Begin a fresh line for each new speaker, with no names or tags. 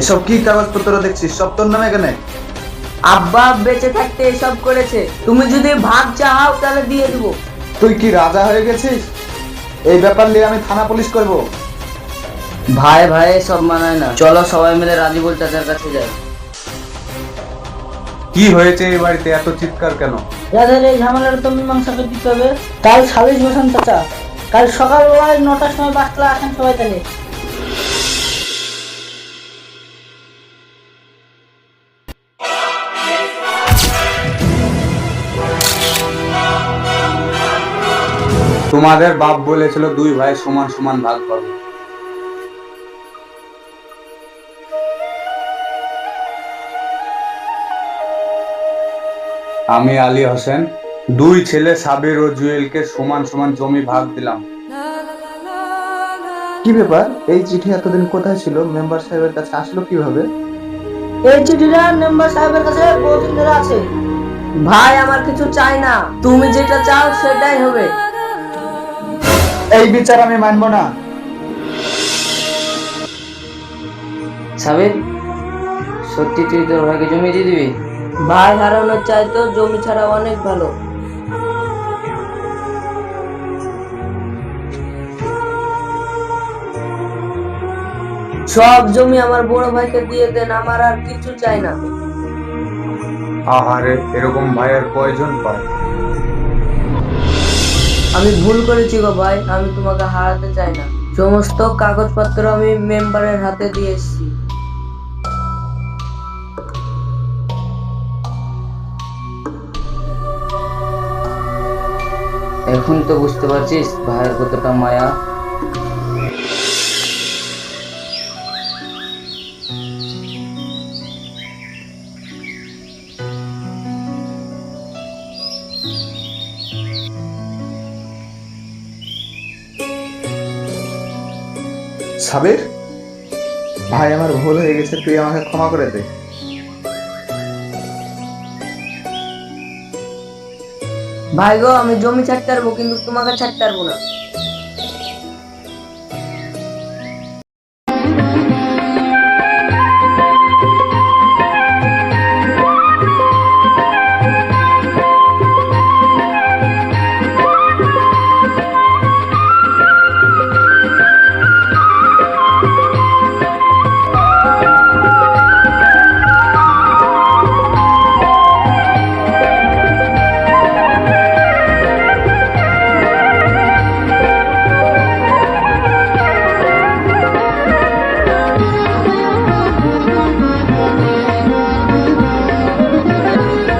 এসব কি কাগজপত্র দেখছিস? সব তোর নামে এখানে
আব্বা বেঁচে থাকতে এসব করেছে। তুমি যদি ভাগ চাও তাহলে দিয়ে দেবো।
তুই কি রাজা হয়ে গেছিস? এই ব্যাপার নিয়ে আমি থানা পুলিশ করব।
ভাই ভাই সব মানায় না। চলো সবাই মিলে রাজিবুল চাচার কাছে যাই।
কি হয়েছে এই বাড়িতে? এত চিৎকার কেন?
যাদের এই ঝামেলার তো মীমাংসাকে দিতে হবে। কাল সালিশ বসান চাচা। কাল সকালবেলায় নটার সময় বাসতলা আসেন সবাই তাহলে।
তোমাদের বাপ বলেছিল দুই ভাই সমান সমান ভাগ পাবে। আমি আলী হোসেন দুই ছেলে সাবির ও জুয়েলকে সমান সমান জমি ভাগ দিলাম। কি ব্যাপার? এই চিঠি এতদিন কোথায় ছিল? মেম্বার সাহেবের কাছে আসলো কীভাবে?
এই চিঠিটা মেম্বার সাহেবের কাছে বহুদিন ধরে আছে।
ভাই আমার কিছু চাই না। তুমি যেটা চাও সেটাই হবে।
এই বিচার আমি মানবো না।
সাবির সত্যি তুই তোর ভাইকে জমি দিয়ে দিবি? ভাই হারানোর চাইতো জমি ছাড়া অনেক ভালো। সব জমি আমার বড় ভাইকে দিয়ে দেন আমার আর কিছু চাই না।
আহারে এরকম ভাইয়ের প্রয়োজন পায়।
আমি ভুল করেছি গো ভাই, আমি তোমাকে হারাতে চাই না। সমস্ত কাগজপত্র আমি মেম্বারের হাতে দিয়ে এসেছি। এখন তো বুঝতে পারছিস, ভাইয়ের কতটা মায়া।
সাবির? ভাই, আমার ভুল হয়ে গেছে, তুই আমাকে ক্ষমা করে দে।
ভাই গো, আমি জমি ছাড়তে পারব, কিন্তু তোমাকে ছাড়তে পারব না।